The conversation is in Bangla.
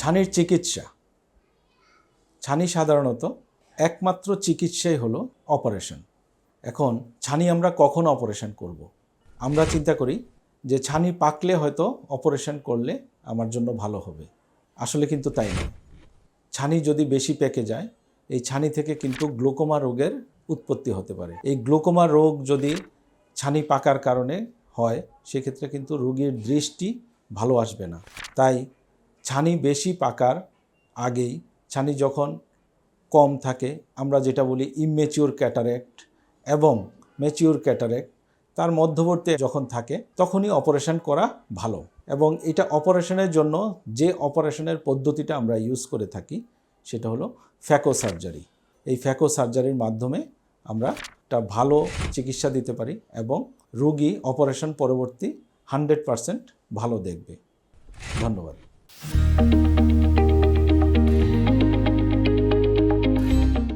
ছানির চিকিৎসা। ছানি সাধারণত একমাত্র চিকিৎসাই হলো অপারেশন। এখন ছানি আমরা কখন অপারেশন করব। আমরা চিন্তা করি যে ছানি পাকলে হয়তো অপারেশন করলে আমার জন্য ভালো হবে। আসলে কিন্তু তাই নয় ছানি যদি বেশি পেকে যায়, এই ছানি থেকে কিন্তু গ্লোকোমা রোগের উৎপত্তি হতে পারে। এই গ্লোকোমা রোগ যদি ছানি পাকার কারণে হয়, সেক্ষেত্রে কিন্তু রোগীর দৃষ্টি ভালো আসবে না। তাই ছানি বেশি পাকার আগেই, ছানি যখন কম থাকে, আমরা যেটা বলি ইমেচিওর ক্যাটারেক্ট এবং ম্যাচিওর ক্যাটারেক্ট তার মধ্যবর্তী যখন থাকে, তখনই অপারেশন করা ভালো। এবং এটা অপারেশনের জন্য যে অপারেশনের পদ্ধতিটা আমরা ইউজ করে থাকি, সেটা হলো ফ্যাকো সার্জারি এই ফ্যাকো সার্জারির মাধ্যমে আমরা একটা ভালো চিকিৎসা দিতে পারি এবং রোগী অপারেশন পরবর্তী হান্ড্রেড পারসেন্ট ভালো দেখবে। ধন্যবাদ। Thank you.